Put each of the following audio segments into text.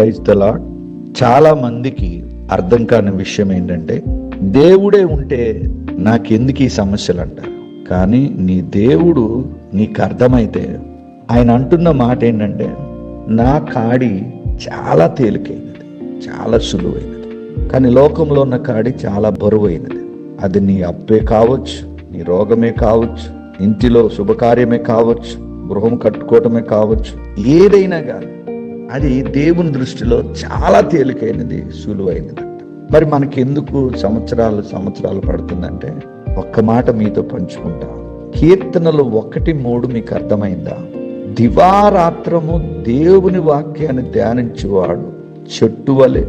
Praise the lord చాలా మందికి అర్థం కాని విషయం ఏంటంటే దేవుడే ఉంటే నాకెందుకు ఈ సమస్యలు అంటారు? కానీ నీ దేవుడు నీకు అర్థమైతే ఆయన అంటున్న మాట ఏంటంటే నా కాడి చాలా తేలికైనది చాలా సులువైనది. కానీ లోకంలో ఉన్న కాడి చాలా బరువైనది. అది నీ అప్పే కావచ్చు నీ రోగమే కావచ్చు ఇంటిలో శుభకార్యమే కావచ్చు గృహం కట్టుకోవటమే కావచ్చు ఏదైనా కానీ. అది దేవుని దృష్టిలో చాలా తేలికైనది సులువైనది. మరి మనకెందుకు సంవత్సరాలు సంవత్సరాలు పడుతుందంటే ఒక్క మాట మీతో పంచుకుంటా. కీర్తనలు ఒకటి మూడు మీకు అర్థమైందా? దివారాత్రము దేవుని వాక్యాన్ని ధ్యానించేవాడు చెట్టు వలె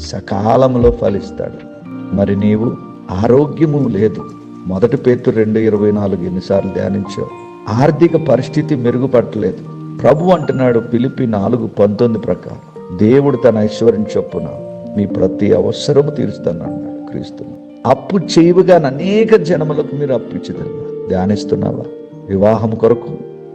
సకాలంలో ఫలిస్తాడు. మరి నీవు ఆరోగ్యము లేదు. మొదటి పేతు రెండు ఇరవై నాలుగు ఎన్నిసార్లు ధ్యానించావు. ఆర్థిక పరిస్థితి మెరుగుపడలేదు. ప్రభు అంటున్నాడు పిలిపి నాలుగు పంతొమ్మిది ప్రకారం. దేవుడు తన ఐశ్వర్యం చొప్పున మీ ప్రతి అవసరము తీరుస్తానన్నాడు క్రీస్తు. అప్పు చేయవుగా అనేక జనములకు మీరు అప్పు ఇచ్చిదన్నారు. ధ్యానిస్తున్నావా? వివాహం కొరకు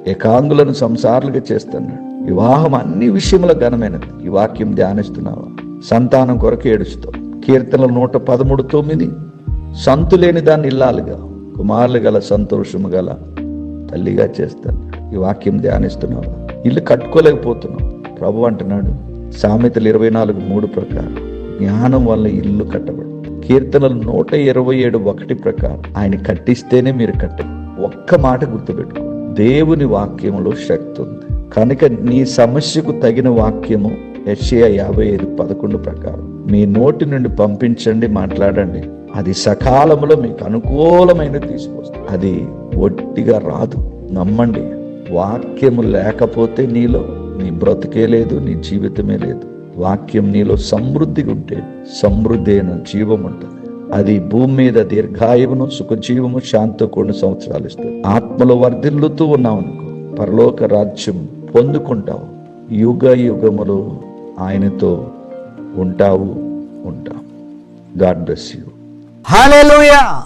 ఏకాంగులను సంసారులుగా చేస్తున్నాడు వివాహం అన్ని విషయముల ఘనమైనది. ఈ వాక్యం ధ్యానిస్తున్నావా? సంతానం కొరకు ఏడుస్తావు కీర్తనలు నూట పదమూడు తొమ్మిది. సంతు లేని దాన్ని ఇల్లాలుగా కుమారులు గల సంతోషము గల తల్లిగా చేస్తాను. ఈ వాక్యం ధ్యానిస్తున్నావా. ఇల్లు కట్టుకోలేకపోతున్నావు. ప్రభు అంటున్నాడు సామెతలు ఇరవై నాలుగు మూడు ప్రకారం జ్ఞానం వల్ల ఇల్లు కట్టబడు. కీర్తనలు నూట ఇరవై ఏడు ఒకటి ప్రకారం ఆయన కట్టిస్తేనే మీరు కట్టండి ఒక్క మాట గుర్తుపెట్టుకో దేవుని వాక్యంలో శక్తి ఉంది. కనుక నీ సమస్యకు తగిన వాక్యము ఎస్ఏ యాభై ఐదు పదకొండు ప్రకారం. మీ నోటి నుండి పంపించండి మాట్లాడండి. అది సకాలంలో మీకు అనుకూలమైన తీసుకొస్తుంది. అది ఒట్టిగా రాదు. నమ్మండి. వాక్యము లేకపోతే నీలో నీ బ్రతికే లేదు నీ జీవితమే లేదు. వాక్యం నీలో సమృద్ధిగా ఉంటే సమృద్ధి అయిన జీవం ఉంటుంది అది భూమి మీద దీర్ఘాయువును సుఖజీవము శాంతితో కొన్ని సంవత్సరాలు ఇస్తుంది ఆత్మలో వర్ధిల్లుతూ ఉన్నావు అనుకో పరలోక రాజ్యం పొందుకుంటావు. యుగ యుగములు ఆయనతో ఉంటావు ఉంటావు. God bless you. హాలేలుయా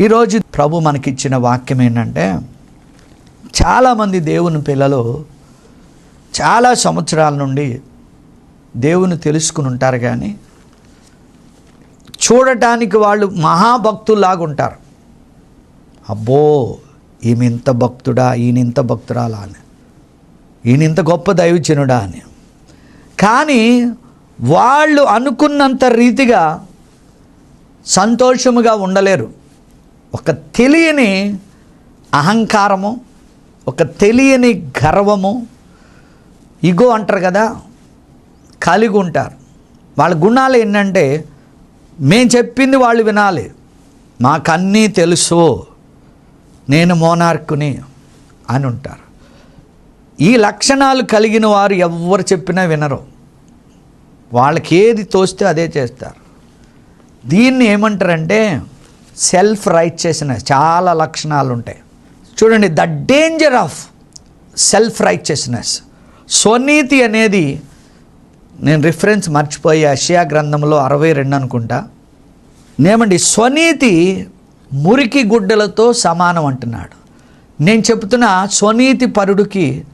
ఈరోజు ప్రభు మనకిచ్చిన వాక్యం ఏంటంటే చాలామంది దేవుని పిల్లలు చాలా సంవత్సరాల నుండి దేవుని తెలుసుకుని ఉంటారు కానీ చూడటానికి వాళ్ళు మహాభక్తుల్లాగా ఉంటారు. అబ్బో ఈమె ఇంత భక్తుడా ఈయన ఇంత భక్తురాలా అని. ఈయన ఇంత గొప్ప దైవచనుడా అని. కానీ వాళ్ళు అనుకున్నంత రీతిగా సంతోషముగా ఉండలేరు. ఒక తెలియని అహంకారము ఒక తెలియని గర్వము ఇగో అంటారు కదా కలిగి ఉంటారు. వాళ్ళ గుణాలు ఏంటంటే మేము చెప్పింది వాళ్ళు వినాలి. మాకన్నీ తెలుసు. నేను మోనార్కుని అని ఉంటారు. ఈ లక్షణాలు కలిగిన వారు ఎవరు చెప్పినా వినరు. వాళ్ళకి ఏది తోస్తే అదే చేస్తారు. దీన్ని ఏమంటారంటే సెల్ఫ్ రైట్ చేసిన చాలా లక్షణాలు ఉంటాయి చూడండి the danger of self righteousness స్వనీతి అనేది నేను రిఫరెన్స్ మర్చిపోయి అషియా గ్రంథంలో అరవై రెండు అనుకుంటా. నేమండి స్వనీతి మురికి గుడ్డలతో సమానం అంటున్నాడు. నేను చెప్తున్న స్వనీతి పరుడికి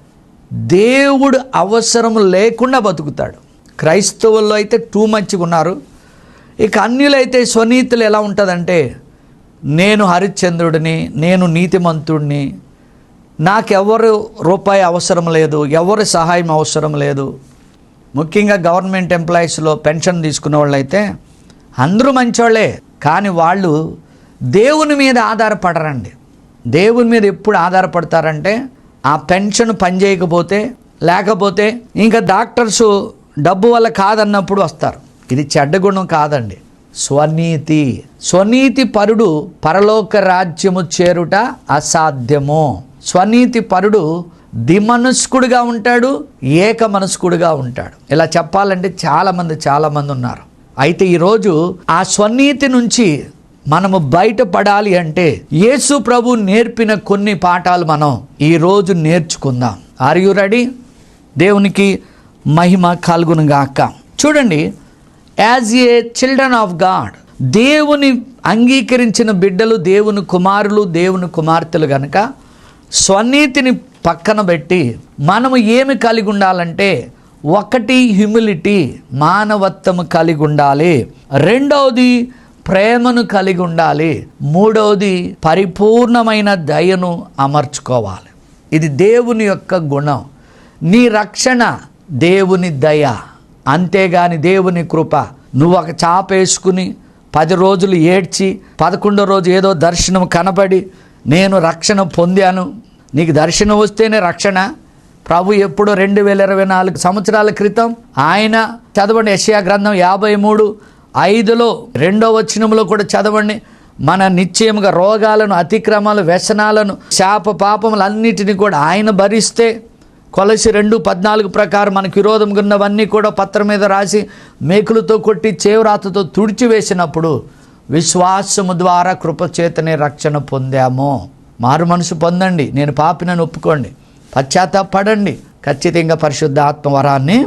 దేవుడు అవసరం లేకుండా బతుకుతాడు. క్రైస్తవుల్లో అయితే టూ మచ్గా ఉన్నారు. ఇక అన్యులైతే స్వనీతులు ఎలా ఉంటుందంటే నేను హరిశ్చంద్రుడిని నేను నీతిమంతుడిని నాకెవరు రూపాయి అవసరం లేదు ఎవరి సహాయం అవసరం లేదు. ముఖ్యంగా గవర్నమెంట్ ఎంప్లాయీస్లో పెన్షన్ తీసుకునే వాళ్ళైతే అందరూ మంచోళ్ళే కానీ వాళ్ళు దేవుని మీద ఆధారపడరండి. దేవుని మీద ఎప్పుడు ఆధారపడతారంటే ఆ పెన్షన్ పనిచేయకపోతే లేకపోతే ఇంకా డాక్టర్స్ డబ్బు వల్ల కాదన్నప్పుడు వస్తారు. ఇది చెడ్డ గుణం కాదండి. స్వనీతి. స్వనీతి పరుడు పరలోక రాజ్యము చేరుట అసాధ్యము. స్వనీతి పరుడు దిమనస్కుడుగా ఉంటాడు ఏక మనస్కుడుగా ఉంటాడు. ఇలా చెప్పాలంటే చాలామంది చాలామంది ఉన్నారు. అయితే ఈరోజు ఆ స్వనీతి నుంచి మనము బయటపడాలి అంటే యేసు ప్రభు నేర్పిన కొన్ని పాఠాలు మనం ఈరోజు నేర్చుకుందాం. ఆర్ యు రెడీ దేవునికి మహిమ కలుగునుగాక. చూడండి as a children of God దేవుని అంగీకరించిన బిడ్డలు దేవుని కుమారులు దేవుని కుమార్తెలు గనక స్వనీతిని పక్కన పెట్టి మనము ఏమి కలిగి ఉండాలంటే ఒకటి హ్యూమిలిటీ మానవత్వం కలిగి ఉండాలి. రెండవది ప్రేమను కలిగి ఉండాలి. మూడవది పరిపూర్ణమైన దయను అమర్చుకోవాలి. ఇది దేవుని యొక్క గుణం. నీ రక్షణ దేవుని దయ. అంతేగాని దేవుని కృప. నువ్వు ఒక చాప వేసుకుని పది రోజులు ఏడ్చి పదకొండో రోజు ఏదో దర్శనం కనబడి నేను రక్షణ పొందాను. నీకు దర్శనం వస్తేనే రక్షణ. ప్రభు ఎప్పుడు రెండు వేల ఇరవై నాలుగు సంవత్సరాల క్రితం ఆయన చదవండి యెషయా గ్రంథం యాభై మూడు ఐదులో రెండో వచనంలో కూడా చదవండి. మన నిశ్చయముగా రోగాలను అతిక్రమాలు వ్యసనాలను శాప పాపములన్నిటిని కూడా ఆయన భరిస్తే కొలసి రెండు పద్నాలుగు ప్రకారం మనకు విరోధం ఉన్నవన్నీ కూడా పత్రం మీద రాసి మేకులతో కొట్టి చేవరాతతో తుడిచివేసినప్పుడు విశ్వాసము ద్వారా కృపచేతనే రక్షణ పొందాము. మారు మనసు పొందండి. నేను పాపినని ఒప్పుకోండి. పశ్చాత్తాపడండి ఖచ్చితంగా పరిశుద్ధ ఆత్మవరాన్ని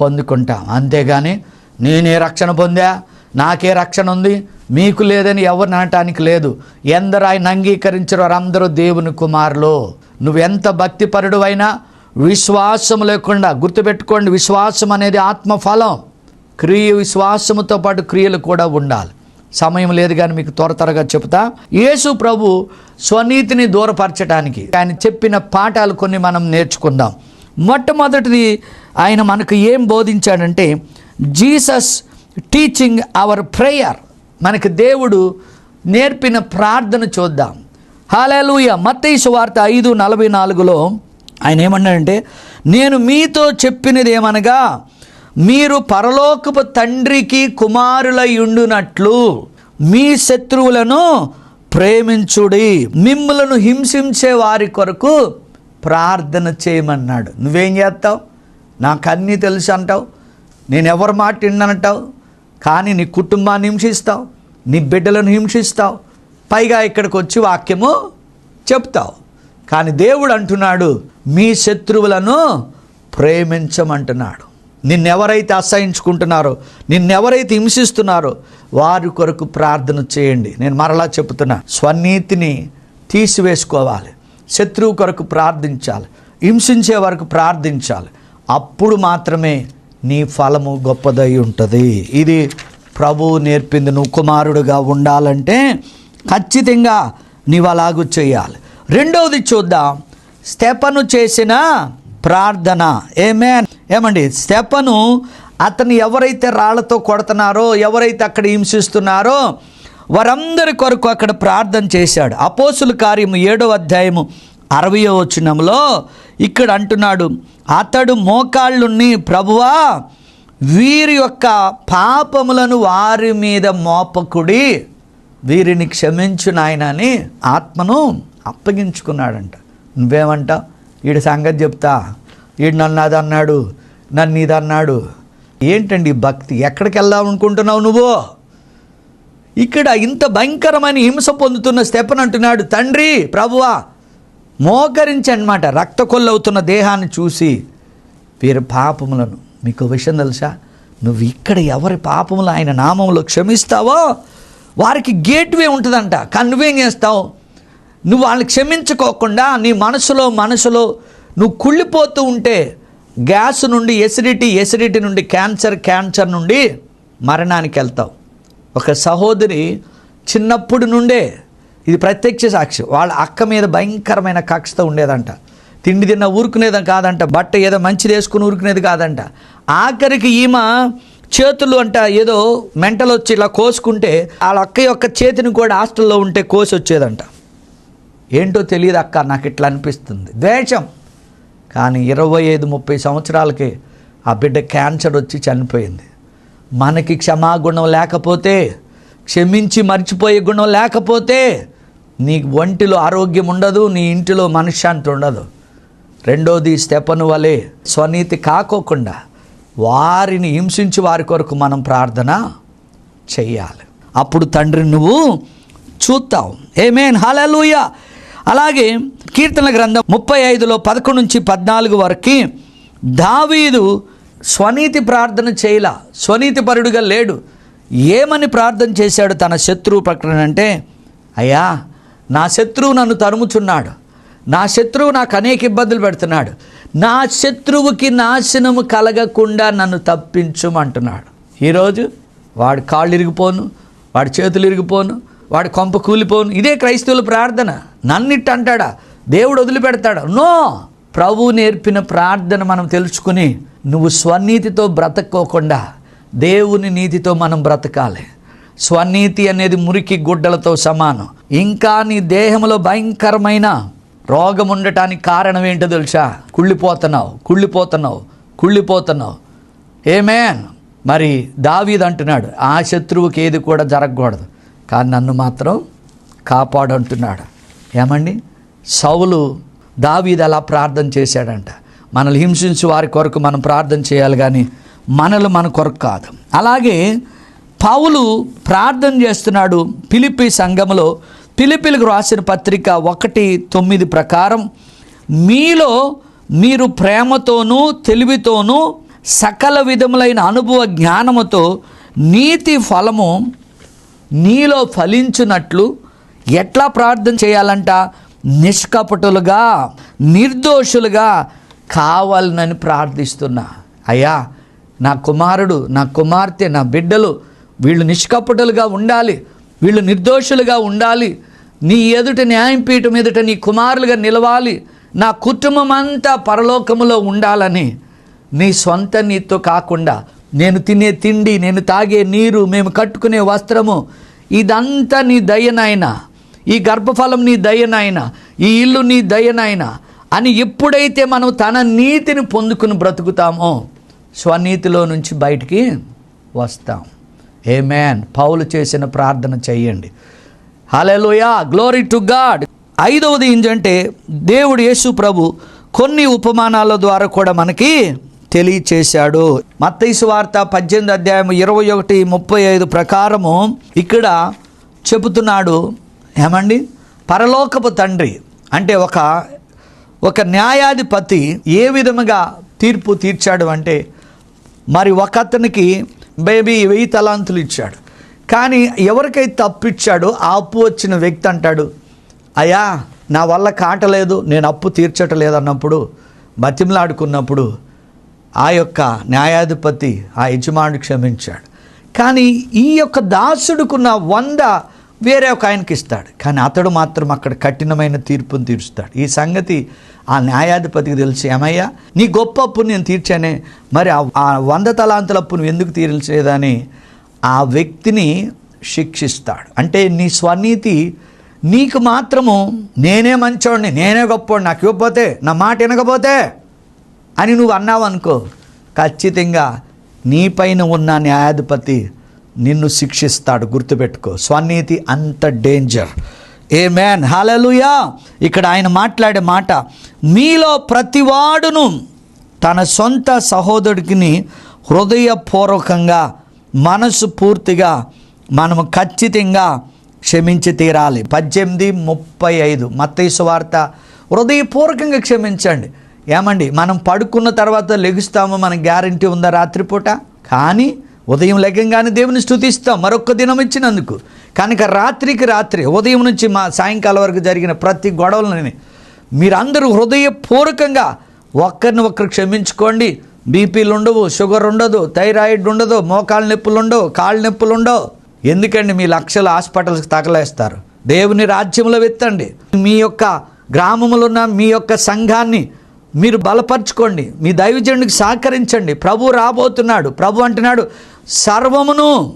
పొందుకుంటాం. అంతేగాని నేనే రక్షణ పొందా? నాకే రక్షణ ఉంది? మీకు లేదని ఎవరు అనటానికి లేదు. ఎందరు ఆయన అంగీకరించారో వారందరూ దేవుని కుమారులు. నువ్వెంత భక్తిపరుడు అయినా విశ్వాసం లేకుండా గుర్తుపెట్టుకోండి విశ్వాసం అనేది ఆత్మఫలం. క్రియ విశ్వాసముతో పాటు క్రియలు కూడా ఉండాలి. సమయం లేదు కానీ మీకు త్వర త్వరగా చెప్తా యేసు ప్రభు స్వనీతిని దూరపరచడానికి ఆయన చెప్పిన పాఠాలు కొన్ని మనం నేర్చుకుందాం. మొట్టమొదటిది ఆయన మనకు ఏం బోధించాడంటే జీసస్ టీచింగ్ అవర్ ప్రేయర్. మనకి దేవుడు నేర్పిన ప్రార్థన చూద్దాం. హాలూయ మత్తైసు సువార్త ఐదు నలభై నాలుగులో ఆయన ఏమన్నాడంటే నేను మీతో చెప్పినది ఏమనగా మీరు పరలోకపు తండ్రికి కుమారులై ఉండునట్లు మీ శత్రువులను ప్రేమించుడి మిమ్ములను హింసించే వారి కొరకు ప్రార్థన చేయమన్నాడు. నువ్వేం చేస్తావు? నాకు అన్నీ తెలుసు అంటావు. నేను ఎవరి మాట విన్నానంటావు కానీ నీ కుటుంబాన్ని హింసిస్తావు. నీ బిడ్డలను హింసిస్తావు. పైగా ఇక్కడికి వచ్చి వాక్యము చెప్తావు. కానీ దేవుడు అంటున్నాడు మీ శత్రువులను ప్రేమించమంటున్నాడు. నిన్నెవరైతే అసహించుకుంటున్నారో నిన్నెవరైతే హింసిస్తున్నారో వారి కొరకు ప్రార్థన చేయండి. నేను మరలా చెప్తున్నా స్వనీతిని తీసివేసుకోవాలి. శత్రువు కొరకు ప్రార్థించాలి. హింసించే వరకు ప్రార్థించాలి. అప్పుడు మాత్రమే నీ ఫలము గొప్పదై ఉంటుంది. ఇది ప్రభువు నేర్పింది. నువ్వు కుమారుడుగా ఉండాలంటే ఖచ్చితంగా నీవు అలాగూ చేయాలి. రెండవది చూద్దాం. స్టెపను చేసిన ప్రార్థన. ఏమే ఏమండి? స్టెపను అతను ఎవరైతే రాళ్ళతో కొడుతున్నారో ఎవరైతే అక్కడ హింసిస్తున్నారో వారందరి కొరకు అక్కడ ప్రార్థన చేశాడు. అపోసుల కార్యము ఏడో అధ్యాయము అరవయో వచనంలో ఇక్కడ అంటున్నాడు అతడు మోకాళ్ళుని ప్రభువా వీరి యొక్క పాపములను వారి మీద మోపకుడి. వీరిని క్షమించు నాయనని ఆత్మను. అప్పగించుకున్నాడంట. నువ్వేమంటావు? వీడి సంగతి చెప్తా. వీడు నన్ను అది అన్నాడు నన్ను ఇది అన్నాడు ఏంటండి భక్తి? ఎక్కడికి వెళ్దాం అనుకుంటున్నావు నువ్వు? ఇక్కడ ఇంత భయంకరమైన హింస పొందుతున్న స్టెపన్ అంటున్నాడు తండ్రి ప్రభువా మోకరించి అనమాట రక్త కొల్లవుతున్న దేహాన్ని చూసి వీరి పాపములను. మీకు విషయం తెలుసా? నువ్వు ఇక్కడ ఎవరి పాపములు ఆయన నామంలో క్షమిస్తావో వారికి గేట్వే ఉంటుందంట. కానీ చేస్తావు. నువ్వు వాళ్ళని క్షమించుకోకుండా నీ మనసులో మనసులో నువ్వు కుళ్ళిపోతూ ఉంటే గ్యాస్ నుండి ఎసిడిటీ ఎసిడిటీ నుండి క్యాన్సర్ క్యాన్సర్ నుండి మరణానికి వెళ్తావు. ఒక సహోదరి చిన్నప్పుడు నుండే ఇది ప్రత్యక్ష సాక్షి. వాళ్ళ అక్క మీద భయంకరమైన కక్షతో ఉండేదంట. తిండి తిన్న ఊరుకునేది కాదంట. బట్ట ఏదో మంచిది వేసుకుని ఊరుకునేది కాదంట. ఆఖరికి ఈమె చేతులు అంట ఏదో మెంటలు వచ్చి ఇలా కోసుకుంటే వాళ్ళ అక్క యొక్క చేతిని కూడా హాస్టల్లో ఉంటే కోసి వచ్చేదంట ఏంటో తెలియదు అక్క నాకు ఇట్లా అనిపిస్తుంది. ద్వేషం. కానీ ఇరవై ఐదు ముప్పై సంవత్సరాలకి ఆ బిడ్డ క్యాన్సర్ వచ్చి చనిపోయింది. మనకి క్షమాగుణం లేకపోతే క్షమించి మర్చిపోయే గుణం లేకపోతే నీ ఒంటిలో ఆరోగ్యం ఉండదు నీ ఇంటిలో మనశ్శాంతి ఉండదు. రెండోది స్టెపను వలె స్వనీతి కాకోకుండా వారిని హింసించి వారి కొరకు మనం ప్రార్థన చెయ్యాలి. అప్పుడు తండ్రి నువ్వు చూస్తావు. ఏమేన్ హలలుయా అలాగే కీర్తన గ్రంథం ముప్పై ఐదులో పదకొండు నుంచి పద్నాలుగు వరకు దావీదు స్వనీతి ప్రార్థన చేయల స్వనీతిపరుడుగా లేడు. ఏమని ప్రార్థన చేశాడు తన శత్రువు ప్రకటన అంటే అయ్యా నా శత్రువు నన్ను తరుముచున్నాడు. నా శత్రువు నాకు అనేక ఇబ్బందులు పెడుతున్నాడు. నా శత్రువుకి నాశనము కలగకుండా నన్ను తప్పించుమంటున్నాడు. ఈరోజు వాడి కాళ్ళు ఇరిగిపోను వాడి చేతులు ఇరిగిపోను వాడి కొంప కూలిపోను. ఇదే క్రైస్తవుల ప్రార్థన. నన్నిట్టు అంటాడా దేవుడు వదిలిపెడతాడా? నో! ప్రభు నేర్పిన ప్రార్థన మనం తెలుసుకుని నువ్వు స్వనీతితో బ్రతక్కోకుండా దేవుని నీతితో మనం బ్రతకాలి. స్వనీతి అనేది మురికి గుడ్డలతో సమానం. ఇంకా నీ దేహంలో భయంకరమైన రోగం ఉండటానికి కారణం ఏంటో తెలుసా? కుళ్ళిపోతున్నావు కుళ్ళిపోతున్నావు కుళ్ళిపోతున్నావు. ఏమేన్ మరి దావీద్ అంటున్నాడు ఆ శత్రువుకి ఏది కూడా జరగకూడదు. కానీ నన్ను మాత్రం కాపాడంటున్నాడు. ఏమండి? సౌలు దావీది అలా ప్రార్థన చేశాడంట? మనల్ని హింసించి వారి కొరకు మనం ప్రార్థన చేయాలి కానీ మనలు మన కొరకు కాదు. అలాగే పౌలు ప్రార్థన చేస్తున్నాడు పిలిపి సంఘములో. పిలిపిలకు రాసిన పత్రిక ఒకటి తొమ్మిది ప్రకారం మీలో మీరు ప్రేమతోనూ తెలివితోనూ సకల విధములైన అనుభవ జ్ఞానముతో నీతి ఫలము నీలో ఫలించినట్లు ఎట్లా ప్రార్థన చేయాలంట? నిష్కపటులుగా నిర్దోషులుగా కావాలనని ప్రార్థిస్తున్నా. అయ్యా నా కుమారుడు నా కుమార్తె నా బిడ్డలు వీళ్ళు నిష్కపటులుగా ఉండాలి వీళ్ళు నిర్దోషులుగా ఉండాలి. నీ ఎదుట న్యాయపీఠం ఎదుట నీ కుమారులుగా నిలవాలి. నా కుటుంబం అంతా పరలోకములో ఉండాలని నీ సొంత నీతో కాకుండా నేను తినే తిండి నేను తాగే నీరు మేము కట్టుకునే వస్త్రము ఇదంతా నీ దయనాయన ఈ గర్భఫలం నీ దయనాయన ఈ ఇల్లు నీ దయనాయన అని ఎప్పుడైతే మనం తన నీతిని పొందుకుని బ్రతుకుతామో స్వనీతిలో నుంచి బయటికి వస్తాం. ఏ మ్యాన్ పౌలు చేసిన ప్రార్థన చెయ్యండి హలెలుయా గ్లోరీ టు గాడ్ ఐదవది ఏంటంటే దేవుడు యేసు ప్రభు కొన్ని ఉపమానాల ద్వారా కూడా మనకి తెలియచేశాడు. మత్తైసు వార్త పద్దెనిమిది అధ్యాయం ఇరవై ఒకటి ముప్పై ఐదు ప్రకారము ఇక్కడ చెబుతున్నాడు. ఏమండి? పరలోకపు తండ్రి అంటే ఒక ఒక న్యాయాధిపతి ఏ విధముగా తీర్పు తీర్చాడు అంటే మరి ఒక అతనికి బేబీ వెయ్యి తలాంతులు ఇచ్చాడు. కానీ ఎవరికైతే తప్పు ఇచ్చాడో ఆ అప్పు వచ్చిన వ్యక్తి అంటాడు అయ్యా నా వల్ల కాటలేదు నేను అప్పు తీర్చటలేదు అన్నప్పుడు బతిమలాడుకున్నప్పుడు ఆ యొక్క న్యాయాధిపతి ఆ యజమానుడు క్షమించాడు. కానీ ఈ యొక్క దాసుడుకున్న వంద వేరే ఒక ఆయనకి ఇస్తాడు. కానీ అతడు మాత్రం అక్కడ కఠినమైన తీర్పును తీరుస్తాడు. ఈ సంగతి ఆ న్యాయాధిపతికి తెలిసి. ఏమయ్యా? నీ గొప్ప అప్పును నేను తీర్చానే. మరి ఆ- వంద తలాంతుల అప్పును ఎందుకు తీర్చలేదని ఆ వ్యక్తిని శిక్షిస్తాడు. అంటే నీ స్వనీతి నీకు మాత్రము నేనే మంచోడిని నేనే గొప్పోడిని. నాకు ఇవ్వకపోతే నా మాట వినకపోతే అని నువ్వు అన్నావు అనుకో ఖచ్చితంగా నీపైన ఉన్న న్యాయాధిపతి నిన్ను శిక్షిస్తాడు. గుర్తుపెట్టుకో స్వనీతి అంత డేంజర్ ఏ మ్యాన్ హాలలుయా ఇక్కడ ఆయన మాట్లాడే మాట మీలో ప్రతివాడును తన సొంత సహోదరుడికి హృదయపూర్వకంగా మనసు పూర్తిగా మనము ఖచ్చితంగా క్షమించి తీరాలి. పద్దెనిమిది ముప్పై ఐదు మత్తైసు వార్త హృదయపూర్వకంగా క్షమించండి. ఏమండి మనం పడుకున్న తర్వాత లెగుస్తాము మన గ్యారంటీ ఉందా రాత్రిపూట? కానీ ఉదయం లెగంగానే దేవుని స్థుతిస్తాం మరొక్క దినం ఇచ్చినందుకు. కనుక రాత్రికి రాత్రి ఉదయం నుంచి మా సాయంకాలం వరకు జరిగిన ప్రతి గొడవలని మీరందరూ హృదయపూర్వకంగా ఒక్కరిని ఒక్కరు క్షమించుకోండి. బీపీలు ఉండవు షుగర్ ఉండదు థైరాయిడ్ ఉండదు మోకాళ్ళ నొప్పులు ఉండవు కాళ్ళ నొప్పులు ఉండవు. ఎందుకండి మీ లక్షల హాస్పిటల్స్కి తగలేస్తారు? దేవుని రాజ్యంలో వెత్తండి. మీ యొక్క గ్రామంలో ఉన్న మీ యొక్క సంఘాన్ని మీరు బలపరచుకోండి. మీ దైవజనుడికి సహకరించండి. ప్రభు రాబోతున్నాడు. ప్రభు అంటున్నాడు సర్వమును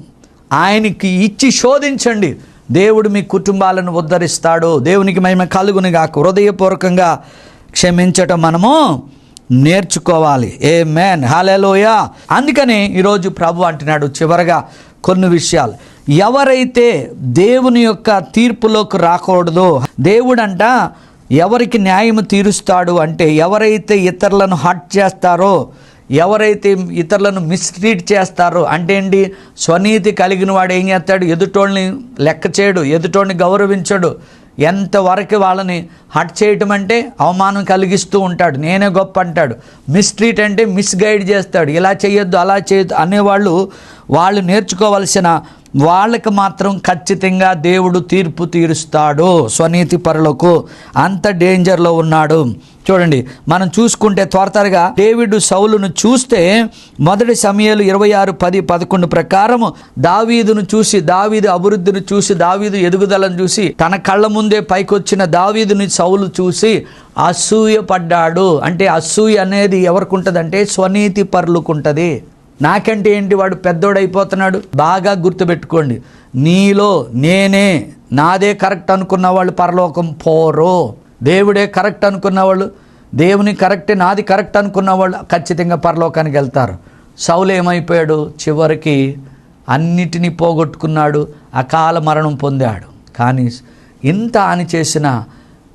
ఆయనకి ఇచ్చి శోధించండి. దేవుడు మీ కుటుంబాలను ఉద్ధరిస్తాడు. దేవునికి మహిమ కలుగుని కాక హృదయపూర్వకంగా క్షమించటం మనము నేర్చుకోవాలి. ఏ మేన్ హాలేలోయా అందుకని ఈరోజు ప్రభు అంటున్నాడు చివరగా కొన్ని విషయాలు. ఎవరైతే దేవుని యొక్క తీర్పులోకి రాకూడదో దేవుడంట ఎవరికి న్యాయం తీరుస్తాడు అంటే ఎవరైతే ఇతరులను హట్ చేస్తారో ఎవరైతే ఇతరులను మిస్ట్రీట్ చేస్తారో అంటే ఏంటి? స్వనీతి కలిగిన వాడు ఏం చేస్తాడు? ఎదుటోళ్ళని లెక్క చేయడు ఎదుటోడిని గౌరవించడు. ఎంతవరకు వాళ్ళని హట్ చేయటం అంటే అవమానం కలిగిస్తూ ఉంటాడు. నేనే గొప్ప అంటాడు. మిస్ట్రీట్ అంటే మిస్గైడ్ చేస్తాడు. ఇలా చేయొద్దు అలా చేయొద్దు అనేవాళ్ళు వాళ్ళు నేర్చుకోవలసిన వాళ్ళకి మాత్రం ఖచ్చితంగా దేవుడు తీర్పు తీరుస్తాడు. స్వనీతి పరులకు అంత డేంజర్లో ఉన్నాడు. చూడండి మనం చూసుకుంటే త్వర త్వరగా డేవిడ్ సౌలును చూస్తే మొదటి సమయాలు ఇరవై ఆరు పది పదకొండు ప్రకారము దావీదును చూసి దావీదు అభివృద్ధిని చూసి దావీదు ఎదుగుదలను చూసి తన కళ్ళ ముందే పైకొచ్చిన దావీదుని సౌలు చూసి అసూయ పడ్డాడు అంటే అసూయ అనేది ఎవరికి ఉంటుందంటే స్వనీతి ఉంటుంది నాకంటే ఏంటి వాడు పెద్దోడైపోతున్నాడు? బాగా గుర్తుపెట్టుకోండి. నీలో నేనే నాదే కరెక్ట్ అనుకున్న వాళ్ళు పరలోకం పోరో. దేవుడే కరెక్ట్ అనుకున్న వాళ్ళు దేవుని కరెక్టే నాది కరెక్ట్ అనుకున్న వాళ్ళు ఖచ్చితంగా పరలోకానికి వెళ్తారు. సౌలు ఏమైపోయాడు? చివరికి అన్నిటినీ పోగొట్టుకున్నాడు అకాల మరణం పొందాడు. కానీ ఇంత అని చేసిన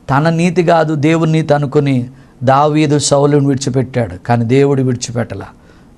తన నీతి కాదు దేవుని నీతి అనుకుని దావీదు సౌలుని విడిచిపెట్టాడు. కానీ దేవుడు విడిచిపెట్టలా.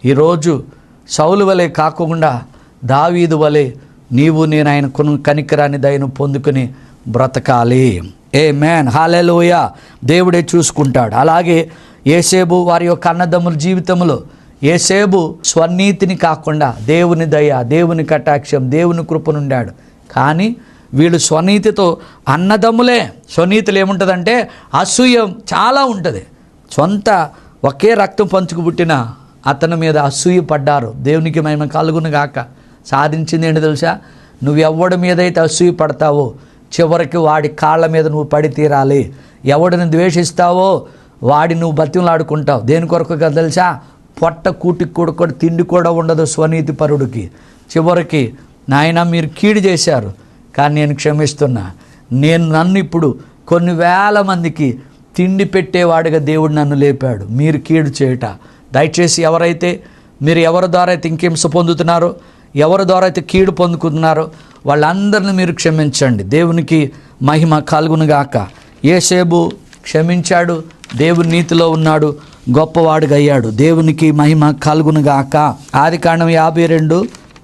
ఈరోజు సౌలు వలె కాకుండా దావీదు వలె నీవు నేను ఆయన కొను కనికరాన్ని దయను పొందుకుని బ్రతకాలి. ఏ మ్యాన్ హాలెలోయ దేవుడే చూసుకుంటాడు. అలాగే ఏసేబు వారి యొక్క అన్నదమ్ముల జీవితంలో ఏసేబు స్వనీతిని కాకుండా దేవుని దయ దేవుని కటాక్షం దేవుని కృపనుండాడు. కానీ వీళ్ళు స్వనీతితో అన్నదమ్ములే. స్వనీతులు ఏముంటుందంటే అసూయం చాలా ఉంటుంది. సొంత ఒకే రక్తం పంచుకు పుట్టిన అతని మీద అసూయ పడ్డారు. దేవునికి మేము కలుగును గాక. సాధించింది ఏంటి తెలుసా? నువ్వు ఎవడి మీద అయితే అసూయ పడతావో చివరికి వాడి కాళ్ళ మీద నువ్వు పడి తీరాలి. ఎవడిని ద్వేషిస్తావో వాడి నువ్వు బతిమలాడుకుంటావు. దేని కొరకు కదా తెలుసా? పొట్ట కూటికి కూడా కూడా తిండి కూడా ఉండదు స్వనీతి పరుడికి. చివరికి నాయన మీరు కీడు చేశారు కానీ నేను క్షమిస్తున్నా. నేను నన్ను ఇప్పుడు కొన్ని వేల మందికి తిండి పెట్టేవాడిగా దేవుడు నన్ను లేపాడు. మీరు కీడు చేయట. దయచేసి ఎవరైతే మీరు ఎవరి ద్వారా అయితే ఇంకేంస పొందుతున్నారో ఎవరి ద్వారా అయితే కీడు పొందుకుంటున్నారో వాళ్ళందరిని మీరు క్షమించండి. దేవునికి మహిమ కలుగునుగాక ఏసేబు క్షమించాడు దేవుని నీతిలో ఉన్నాడు గొప్పవాడుగా అయ్యాడు. దేవునికి మహిమ కలుగునుగాక ఆది కాండం యాభై రెండు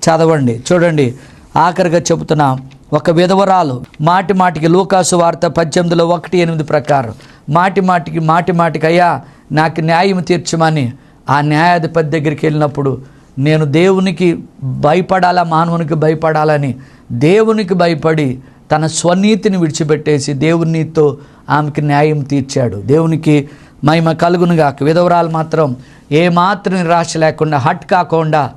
చదవండి. చూడండి ఆఖరిగా చెబుతున్నా ఒక విధవరాలు మాటి మాటికి లూకాసు వార్త పద్దెనిమిదిలో ఒకటి ఎనిమిది ప్రకారం మాటి మాటికి మాటి మాటికి అయ్యా నాకు న్యాయం తీర్చమని ఆ న్యాయాధిపతి దగ్గరికి వెళ్ళినప్పుడు నేను దేవునికి భయపడాలా మానవునికి భయపడాలని దేవునికి భయపడి తన స్వనీతిని విడిచిపెట్టేసి దేవునితో ఆమెకి న్యాయం తీర్చాడు. దేవునికి మహిమ కలుగునుగాక. విధవరాలు మాత్రం ఏమాత్రం నిరాశ లేకుండా హట్ కాకుండా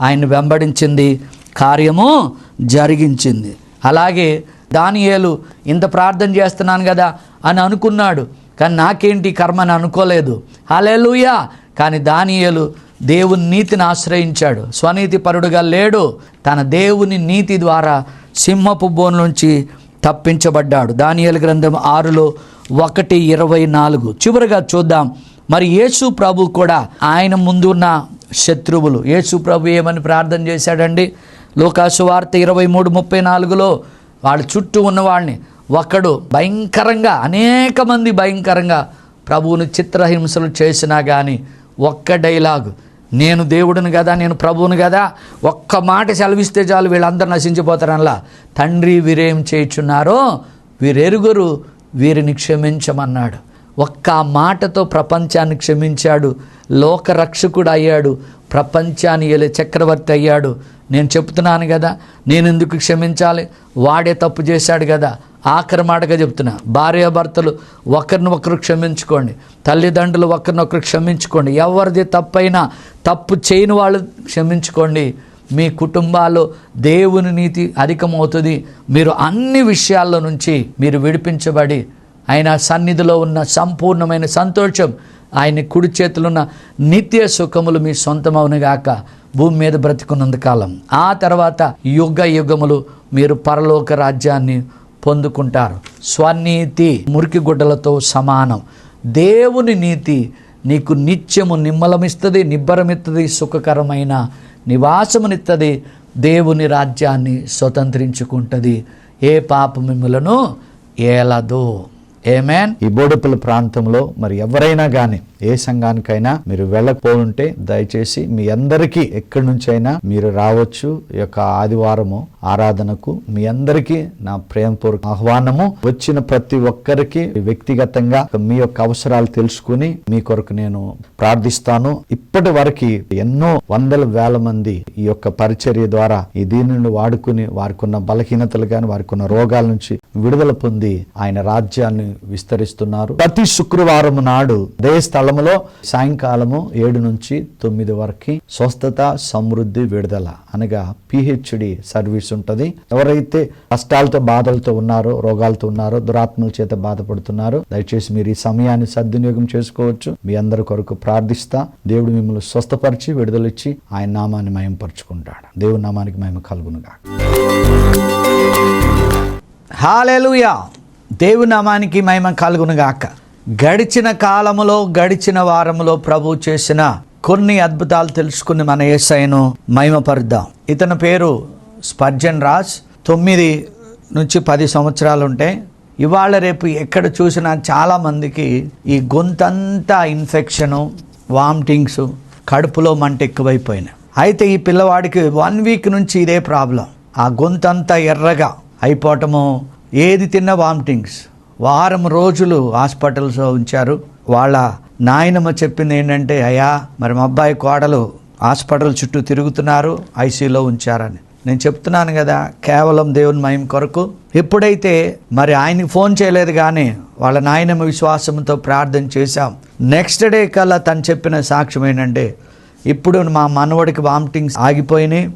ఆయన వెంబడించింది. కార్యము జరిగించింది. అలాగే దానియేలు ఇంత ప్రార్థన చేస్తున్నాను కదా అని అనుకున్నాడు. కానీ నాకేంటి కర్మ అని అనుకోలేదు. హలే కానీ దానియలు దేవుని నీతిని ఆశ్రయించాడు. స్వనీతి పరుడుగా లేడు. తన దేవుని నీతి ద్వారా సింహపు బోన్ నుంచి తప్పించబడ్డాడు. దానియలు గ్రంథం ఆరులో ఒకటి ఇరవై నాలుగు. చివరిగా చూద్దాం. మరి యేసు ప్రభు కూడా ఆయన ముందు ఉన్న శత్రువులు. యేసు ప్రభు ఏమని ప్రార్థన చేశాడండి? లోకాసు వార్త ఇరవై మూడు ముప్పై నాలుగులో వాళ్ళ చుట్టూ ఉన్నవాడిని ఒకడు భయంకరంగా అనేక మంది భయంకరంగా ప్రభువుని చిత్రహింసలు చేసినా కానీ ఒక్క డైలాగ్ నేను దేవుడిని కదా నేను ప్రభువుని కదా ఒక్క మాట సెలవిస్తే చాలు వీళ్ళందరూ నశించిపోతారనలా. తండ్రి వీరేం చేయుచున్నారో వీరెరుగురు వీరిని క్షమించమన్నాడు. ఒక్క మాటతో ప్రపంచాన్ని క్షమించాడు. లోకరక్షకుడు అయ్యాడు. ప్రపంచాన్ని ఏలే చక్రవర్తి అయ్యాడు. నేను చెప్తున్నాను కదా నేను ఎందుకు క్షమించాలి? వాడే తప్పు చేశాడు కదా. ఆఖరి మాటగా చెప్తున్నా. భార్యాభర్తలు ఒకరిని ఒకరు క్షమించుకోండి. తల్లిదండ్రులు ఒకరినొకరు క్షమించుకోండి. ఎవరిది తప్పైనా తప్పు చేయని వాళ్ళు క్షమించుకోండి. మీ కుటుంబాలు దేవుని నీతి అధికమవుతుంది. మీరు అన్ని విషయాల్లో నుంచి మీరు విడిపించబడి ఆయన సన్నిధిలో ఉన్న సంపూర్ణమైన సంతోషం ఆయన కుడి చేతులున్న నిత్య సుఖములు మీ సొంతమవునుగాక భూమి మీద బ్రతికున్నంత కాలం ఆ తర్వాత యుగ యుగములు మీరు పరలోక రాజ్యాన్ని పొందుకుంటారు. స్వనీతి మురికి గుడ్డలతో సమానం. దేవుని నీతి నీకు నిత్యము నిమ్మలమిస్తుంది నిబ్బరమిస్తుంది సుఖకరమైన నివాసమునిస్తుంది దేవుని రాజ్యాన్ని స్వతంత్రించుకుంటుంది. ఏ పాప మిమ్మలను ఏలదు. ఏమేన్ ఈ బోడుపల్లి ప్రాంతంలో మరి ఎవరైనా కానీ ఏ సంఘానికైనా మీరు వెళ్ళకపోతే దయచేసి మీ అందరికీ ఎక్కడి నుంచైనా మీరు రావచ్చు. ఈ యొక్క ఆదివారము ఆరాధనకు మీ అందరికీ నా ప్రేమపూర్వక ఆహ్వానము. వచ్చిన ప్రతి ఒక్కరికి వ్యక్తిగతంగా మీ యొక్క అవసరాలు తెలుసుకుని మీ కొరకు నేను ప్రార్థిస్తాను. ఇప్పటి వరకు ఎన్నో వందల వేల మంది ఈ యొక్క పరిచర్య ద్వారా ఈ దీనిని వాడుకుని వారికి ఉన్న బలహీనతలు కానీ వారికి ఉన్న రోగాల నుంచి విడుదల పొంది ఆయన రాజ్యాన్ని విస్తరిస్తున్నారు. ప్రతి శుక్రవారం నాడు అదే స్థలములో సాయంకాలము ఏడు నుంచి తొమ్మిది వరకు స్వస్థత సమృద్ధి విడుదల అనగా పిహెచ్డి సర్వీస్ ఉంటది. ఎవరైతే కష్టాలతో బాధలతో ఉన్నారో రోగాలతో ఉన్నారో దురాత్మల చేత బాధపడుతున్నారో దయచేసి మీరు ఈ సమయాన్ని సద్వినియోగం చేసుకోవచ్చు. మీ అందరి కొరకు ప్రార్థిస్తా. దేవుడు మిమ్మల్ని స్వస్థపరిచి విడుదలిచ్చి ఆయన నామాన్ని మయంపరుచుకుంటాడు. దేవుడి నామానికి మహిమ కలుగునుగా హాలెలుయా దేవు నామానికి మహిమ కలుగునుగాక. గడిచిన కాలములో గడిచిన వారములో ప్రభు చేసిన కొన్ని అద్భుతాలు తెలుసుకుని మన యేసయ్యను మహిమపరుద్దాం. ఇతని పేరు స్పర్జన్ రాజ్. తొమ్మిది నుంచి పది సంవత్సరాలు ఉంటాయి ఇవాళ రేపు ఎక్కడ చూసినా చాలామందికి ఈ గొంతంతా ఇన్ఫెక్షను వామిటింగ్స్ కడుపులో మంట ఎక్కువైపోయినాయి అయితే ఈ పిల్లవాడికి వన్ వీక్ నుంచి ఇదే ప్రాబ్లం. ఆ గొంతంతా ఎర్రగా అయిపోవటము ఏది తిన్న వామిటింగ్స్. వారం రోజులు హాస్పిటల్స్లో ఉంచారు. వాళ్ళ నాయనమ్మ చెప్పింది ఏంటంటే అయ్యా మరి మా అబ్బాయి కోడలు హాస్పిటల్ చుట్టూ తిరుగుతున్నారు ఐసీలో ఉంచారని. నేను చెప్తున్నాను కదా కేవలం దేవుని మయం కొరకు. ఎప్పుడైతే మరి ఆయనకి ఫోన్ చేయలేదు కానీ వాళ్ళ నాయనమ్మ విశ్వాసంతో ప్రార్థన చేశాం. నెక్స్ట్ డే కల్లా తను చెప్పిన సాక్ష్యం ఏంటంటే ఇప్పుడు మా మనవడికి వామిటింగ్స్ ఆగిపోయినాయి.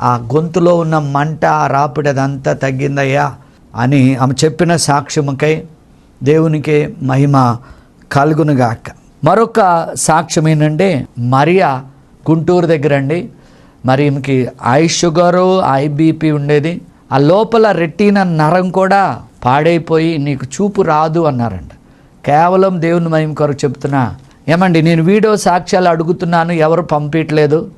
ఆ గొంతులో ఉన్న మంట ఆ రాపిడి అదంతా తగ్గిందయ్యా. అని ఆమె చెప్పిన సాక్ష్యముకై దేవునికి మహిమ కలుగునుగాక. మరొక సాక్ష్యం ఏంటంటే మరియా గుంటూరు దగ్గర అండి మరి ఈమెకి ఐ షుగరు ఐబీపీ ఉండేది. ఆ లోపల రెట్టిన నరం కూడా పాడైపోయి నీకు చూపు రాదు అన్నారంట. కేవలం దేవుని మహిమ కొరకు చెప్తున్నా. ఏమండి నేను వీడియో సాక్ష్యాలు అడుగుతున్నాను ఎవరు పంపించట్లేదు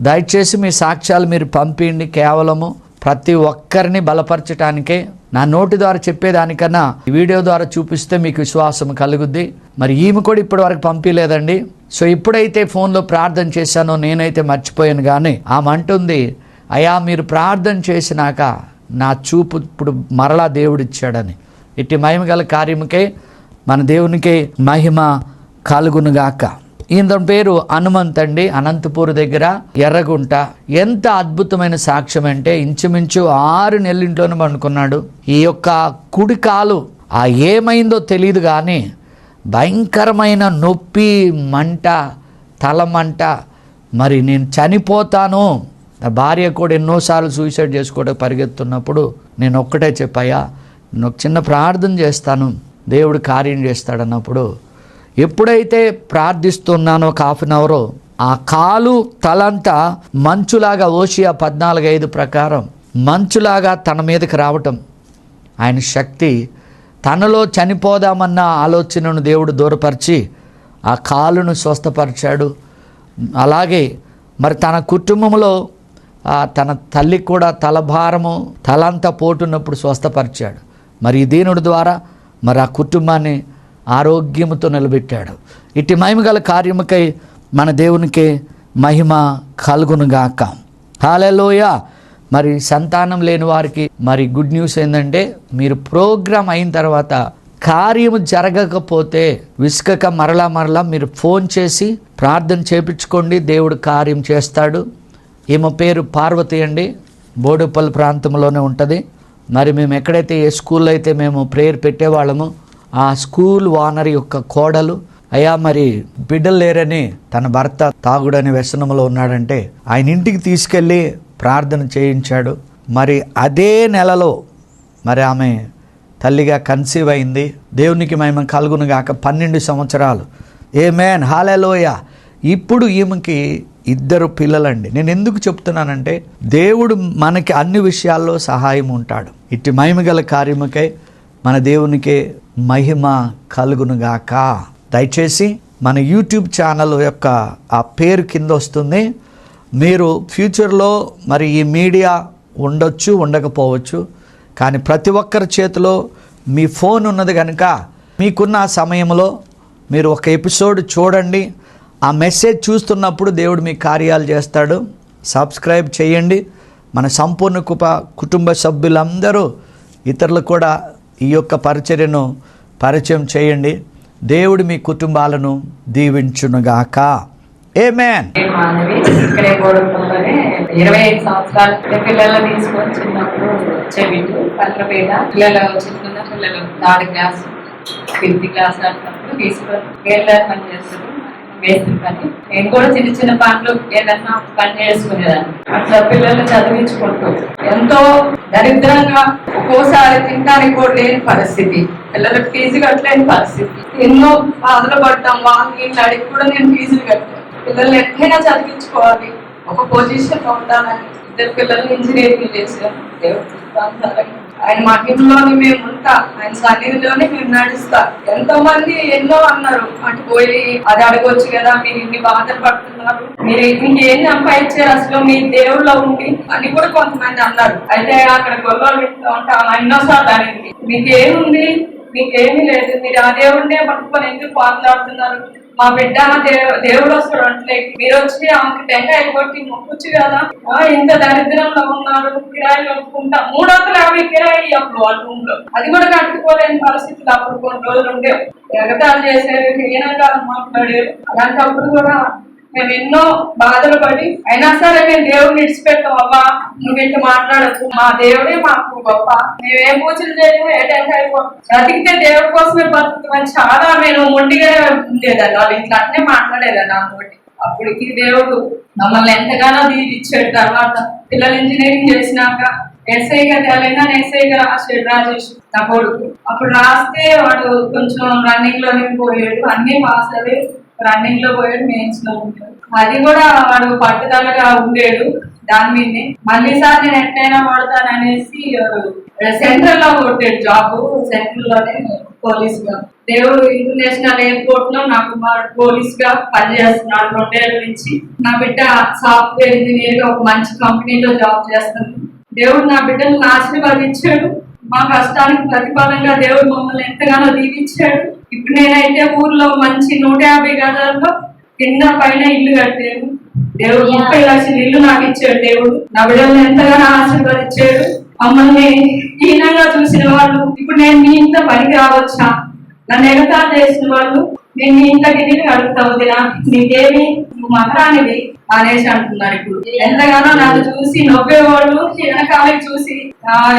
దయచేసి మీ సాక్ష్యాలు మీరు పంపిండి కేవలము. ప్రతి ఒక్కరిని బలపరచటానికే నా నోటి ద్వారా చెప్పేదానికన్నా వీడియో ద్వారా చూపిస్తే మీకు విశ్వాసం కలుగుద్ది. మరి ఈమె కూడా ఇప్పటి వరకు పంపించలేదండి. సో ఇప్పుడైతే ఫోన్లో ప్రార్థన చేశానో నేనైతే మర్చిపోయాను కానీ ఆమె అంటుంది అయా మీరు ప్రార్థన చేసినాక నా చూపు ఇప్పుడు మరలా దేవుడిచ్చాడని. ఇట్టి మహిమ గల కార్యముకే మన దేవునికే మహిమ కలుగునుగాక. ఈయన పేరు హనుమంత్ అండి అనంతపూర్ దగ్గర ఎర్రగుంట. ఎంత అద్భుతమైన సాక్ష్యం అంటే ఇంచుమించు ఆరు నెలలింట్లోనే పండుకున్నాడు. ఈ యొక్క కుడి కాలు ఆ ఏమైందో తెలియదు కానీ భయంకరమైన నొప్పి మంట తల మంట. మరి నేను చనిపోతాను. నా భార్య కూడా ఎన్నోసార్లు సూసైడ్ చేసుకోవడానికి పరిగెత్తున్నప్పుడు నేను ఒక్కటే చెప్పాయా నేను ఒక చిన్న ప్రార్థన చేస్తాను. దేవుడు కార్యం చేస్తాడన్నప్పుడు ఎప్పుడైతే ప్రార్థిస్తున్నానో ఒక హాఫ్ అన్ అవర్ ఆ కాలు తలంతా మంచులాగా ఓషియా పద్నాలుగు ఐదు ప్రకారం మంచులాగా తన మీదకి రావటం. ఆయన శక్తి తనలో చనిపోదామన్న ఆలోచనను దేవుడు దూరపరిచి ఆ కాలును స్వస్థపరిచాడు. అలాగే మరి తన కుటుంబంలో ఆ తన తల్లికి కూడా తలభారము తలంతా పోటున్నప్పుడు స్వస్థపరిచాడు. మరి దీనుడి ద్వారా మరి ఆ కుటుంబాన్ని ఆరోగ్యముతో నిలబెట్టాడు. ఇట్టి మహిమగల కార్యముకై మన దేవునికి మహిమ కలుగునుగాక. హాలలోయ! మరి సంతానం లేని వారికి మరి గుడ్ న్యూస్ ఏంటంటే మీరు ప్రోగ్రామ్ అయిన తర్వాత కార్యము జరగకపోతే విసుకక మరలా మరలా మీరు ఫోన్ చేసి ప్రార్థన చేపించుకోండి దేవుడు కార్యం చేస్తాడు. ఈమె పేరు పార్వతి అండి. బోడుపల్లి ప్రాంతంలోనే ఉంటుంది. మరి మేము ఎక్కడైతే ఏ స్కూల్లో అయితే మేము ప్రేయర్ పెట్టేవాళ్ళము ఆ స్కూల్ ఓనర్ యొక్క కోడలు అయ్యా మరి బిడ్డలు లేరని తన భర్త తాగుడని వ్యసనంలో ఉన్నాడంటే ఆయన ఇంటికి తీసుకెళ్ళి ప్రార్థన చేయించాడు. మరి అదే నెలలో మరి ఆమె తల్లిగా కన్సీవ్ అయింది. దేవునికి మేము కలుగును గాక పన్నెండు సంవత్సరాలు. ఏ మ్యాన్ హాలలోయ ఇప్పుడు ఈమెకి ఇద్దరు పిల్లలండి. నేను ఎందుకు చెప్తున్నానంటే దేవుడు మనకి అన్ని విషయాల్లో సహాయం ఉంటాడు. ఇట్టి మహిమగల కార్యముకై మన దేవునికి మహిమ కలుగునుగాక. దయచేసి మన యూట్యూబ్ ఛానల్ యొక్క ఆ పేరు కింద వస్తుంది. మీరు ఫ్యూచర్లో మరి ఈ మీడియా ఉండొచ్చు ఉండకపోవచ్చు. కానీ ప్రతి ఒక్కరి చేతిలో మీ ఫోన్ ఉన్నది కనుక మీకున్న ఆ సమయంలో మీరు ఒక ఎపిసోడ్ చూడండి. ఆ మెసేజ్ చూస్తున్నప్పుడు దేవుడు మీ కార్యాలు చేస్తాడు. సబ్స్క్రైబ్ చేయండి. మన సంపూర్ణ కుప కుటుంబ సభ్యులందరూ ఇతరులు కూడా ఈ యొక్క పరిచర్యను పరిచయం చేయండి. దేవుడు మీ కుటుంబాలను దీవించునుగాక. ఏమేన్ మాధవి ఇరవై ఐదు సంవత్సరాలు పిల్లలు తీసుకొని చిన్నప్పుడు చెవిటు పత్రపేట పిల్లలు చిన్న పిల్లలు థర్డ్ క్లాస్ ఫిఫ్త్ క్లాస్ అన్నప్పుడు తీసుకొని వేళ్ళ పని చేస్తారు. వేసిన పని నేను కూడా చిన్న చిన్న పనులు ఏదన్నా పని చేసుకునేదాన్ని. అట్లా పిల్లల్ని చదివించుకుంటూ ఎంతో దరిద్రంగా ఒక్కోసారి తినడానికి కూడా లేని పరిస్థితి. పిల్లలకు ఫీజు కట్టలేని పరిస్థితి. ఎన్నో బాధలు పడ్డాం వాళ్ళు వీళ్ళు అడిగి కూడా నేను ఫీజులు కట్టాను పిల్లల్ని ఎట్లయినా చదివించుకోవాలి. ఒక పొజిషన్లో ఉండాలని ఇద్దరు పిల్లల్ని ఇంజనీరింగ్ చేశాను దేవుడు ఆయన మహిమలోని మేము ఉంటాం. ఆయన సన్నిధిలోనే మేము నడుస్తా. ఎంతో మంది ఎన్నో అన్నారు. అటు పోయి అది అడగొచ్చు కదా మీరు ఇన్ని బాధలు పడుతున్నారు. మీరు మీకు ఏం సంపాదించారు? అసలు మీ దేవుళ్ళ ఉండి అని కూడా కొంతమంది అన్నారు. అయితే అక్కడ గొల్లలు వింటూ ఉంటా ఎన్నోసార్లు అనేది. మీకేముంది? మీకేమీ లేదు. మీరు ఆ దేవుడినే పట్టుకొని ఎందుకు మాట్లాడుతున్నారు మా బిడ్డ దేవుడు వస్తాడు అంటే మీరు వచ్చి ఆమెకి టెంకాయ కొట్టి మొక్కొచ్చు కదా. ఆ ఇంత దరిద్రంలో ఉన్నారు కిరాయిలు ఒప్పుకుంటా మూడు వందల యాభై కిరాయి అప్పుడు వాళ్ళ రూమ్లో. అది కూడా కట్టుకోలేని పరిస్థితులు అప్పుడు కొన్ని రోజులు ఉండేవి. ఎగతాలు చేసేవి హీనంగా అలాంటి అలాంటప్పుడు కూడా మేము ఎన్నో బాధలు పడి అయినా సరే మేము దేవుడిని విడిచిపెట్టాం అవ్వా నువ్వు ఇట్లా మాట్లాడచ్చు మా దేవుడే మాకు గొప్ప. మేము పూజలు చేయము ఏ టెంకాయ కొట్టము. బ్రతికితే దేవుడి కోసమే బతుకుతామని చాలా నేను మొండిగానే ఉండేదాన్ని. వాళ్ళు ఇట్లా అట్నే మాట్లాడేదాన్ని నాతోటి అప్పటికి దేవుడు మమ్మల్ని ఎంతగానో దీవిచ్చాడు తర్వాత పిల్లలు ఇంజనీరింగ్ చేసినాక ఎస్ఐగా తెలంగాణ ఎస్ఐగా రాశాడు రాజేష్ నా కొడుకు. అప్పుడు రాస్తే వాడు కొంచెం రన్నింగ్లోనే పోయాడు. అన్ని పాస్ అయ్యాడు. రన్నింగ్లో పోయాడు మెయిన్స్లో ఉంటాడు అది కూడా వాడు పట్టుదలగా ఉండేడు దాని మీదనే. మళ్ళీ సార్ నేను ఎట్లయినా కొడతాను అనేసి సెంట్రల్లో కొట్టాడు జాబ్ సెంట్రల్లోనే పోలీస్గా. దేవుడు ఇంటర్నేషనల్ ఎయిర్పోర్ట్లో నా కుమారుడు పోలీస్గా పనిచేస్తున్నాడు రెండేళ్ళ నుంచి. నా బిడ్డ సాఫ్ట్వేర్ ఇంజనీర్గా ఒక మంచి కంపెనీలో జాబ్ చేస్తాను దేవుడు నా బిడ్డను ఆశీర్వాదించాడు మా కష్టానికి ప్రతిఫలంగా దేవుడు మమ్మల్ని ఎంతగానో దీవించాడు. ఇప్పుడు నేనైతే ఊర్లో మంచి నూట యాభై గదాల్లో కింద పైన ఇల్లు కట్టాను దేవుడు ముప్పై లక్షల ఇల్లు నాకు ఇచ్చాడు దేవుడు. నా బిడ్డలను ఎంతగానో ఆశీర్వదించాడు. మమ్మల్ని హీనంగా చూసిన వాళ్ళు ఇప్పుడు నేను మీ ఇంట్లో పనికి రావచ్చా? నన్ను ఎగతాలు చేసిన వాళ్ళు నేను మీ ఇంట్లోకి తిరిగి అడుగుతావు దినా నీకేమి? నువ్వు మహారాణివి అనేసి అంటున్నారు ఇప్పుడు. ఎంతగానో నన్ను చూసి నవ్వేవాళ్ళు వెనకాలకి చూసి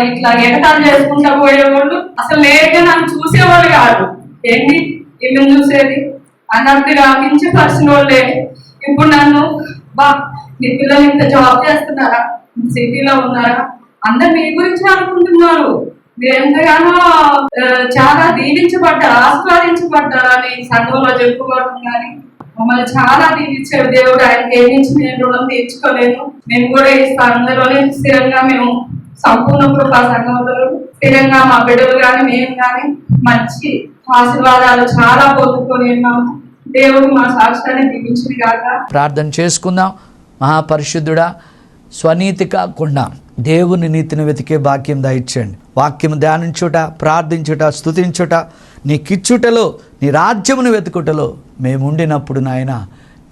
ఇట్లా ఎగతాలు చేసుకుంటా పోయేవాళ్ళు అసలు లేక నన్ను చూసేవాళ్ళు కాదు. ఏంటి? వీళ్ళని చూసేది అన్నట్టుగా కించపరిచిన వాళ్ళే ఇప్పుడు నన్ను బా మీ పిల్లలు ఇంత జాబ్ చేస్తున్నారా? సిటీలో ఉన్నారా? అందరు మీ గురించి అనుకుంటున్నారు. మీరు ఎంతగానో చాలా దీవించబడ్డారు ఆస్వాదించబడ్డారు అని సంఘంలో చెప్పుకోవడం కానీ మమ్మల్ని చాలా దీవించాడు దేవుడు ఆయనకి ఏమి నేను రుణం తీర్చుకోలేను. మేము కూడా ఈ సంఘంలోనే స్థిరంగా మేము సంపూర్ణ కృపా సంఘంలో స్థిరంగా మా బిడ్డలు కానీ మేము కానీ మంచి ఆశీర్వాదాలు చాలా పొందుకొని ఉన్నాము. దేవుడు మా సాక్ష్యాన్ని దీవించింది కాక ప్రార్థన చేసుకుందాం. మహాపరిశుద్ధుడా స్వనీతి కాకుండా దేవుని నీతిని వెతికే భాగ్యం దయచేయండి. వాక్యం ధ్యానించుట ప్రార్థించుట స్థుతించుట నీ కిచ్చుటలో నీ రాజ్యమును వెతుకుటలో మేముండినప్పుడు నాయన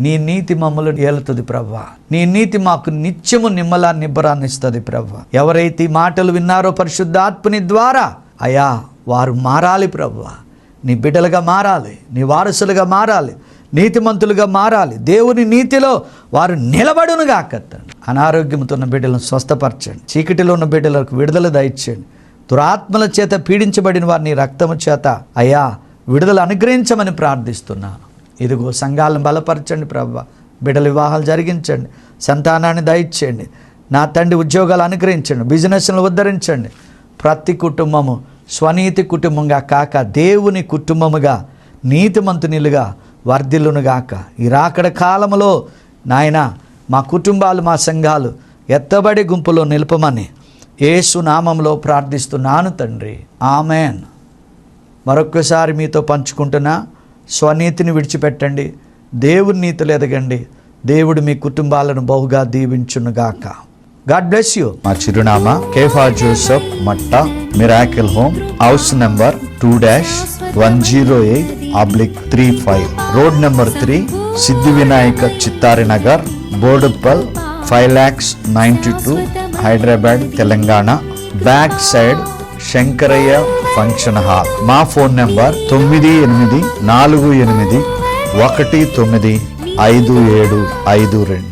నీ నీతి మమ్మల్ని ఏలుతుంది ప్రవ్వా. నీ నీతి మాకు నిత్యము నిమ్మలా నిబ్బరాన్ని ఇస్తుంది ఎవరైతే ఈ మాటలు విన్నారో పరిశుద్ధాత్మని ద్వారా అయా వారు మారాలి ప్రవ్వా. నీ బిడ్డలుగా మారాలి నీ వారసులుగా మారాలి నీతిమంతులుగా మారాలి. దేవుని నీతిలో వారు నిలబడునుగా కత్తండి అనారోగ్యంతో ఉన్న బిడ్డలను స్వస్థపరచండి. చీకటిలో ఉన్న బిడ్డలకు విడుదల దయచేయండి. దురాత్మల చేత పీడించబడిన వారిని రక్తము చేత అయ్యా విడుదల అనుగ్రహించమని ప్రార్థిస్తున్నాను ఇదిగో సంఘాలను బలపరచండి ప్రభా. బిడ్డల వివాహాలు జరిగించండి. సంతానాన్ని దయచేయండి. నా తండ్రి ఉద్యోగాలు అనుగ్రహించండి. బిజినెస్ను ఉద్ధరించండి. ప్రతి కుటుంబము స్వనీతి కుటుంబంగా కాక దేవుని కుటుంబముగా నీతిమంతునిలుగా వర్ధిల్లునుగాక ఈ రాకడ కాలంలో నాయన మా కుటుంబాలు మా సంఘాలు ఎత్తబడి గుంపులో నిలపమని యేసు నామంలో ప్రార్థిస్తున్నాను తండ్రి. ఆమెన్. మరొక్కసారి మీతో పంచుకుంటున్నా స్వనీతిని విడిచిపెట్టండి దేవుని నీతులు ఎదగండి. దేవుడు మీ కుటుంబాలను బహుగా దీవించునుగాక. గాడ్ బ్లెస్ యూ మా చిరునామా Kepha Joseph Matta miracle home house number two dash one zero eight oblique three five. Road number three Siddhi Vinayaka Chittari Nagar Boduppal five lakhs ninety two Hyderabad Telangana. Back side Shankaraiah function hall. మా phone number తొమ్మిది ఎనిమిది నాలుగు ఎనిమిది ఒకటి తొమ్మిది ఐదు ఏడు ఐదు రెండు.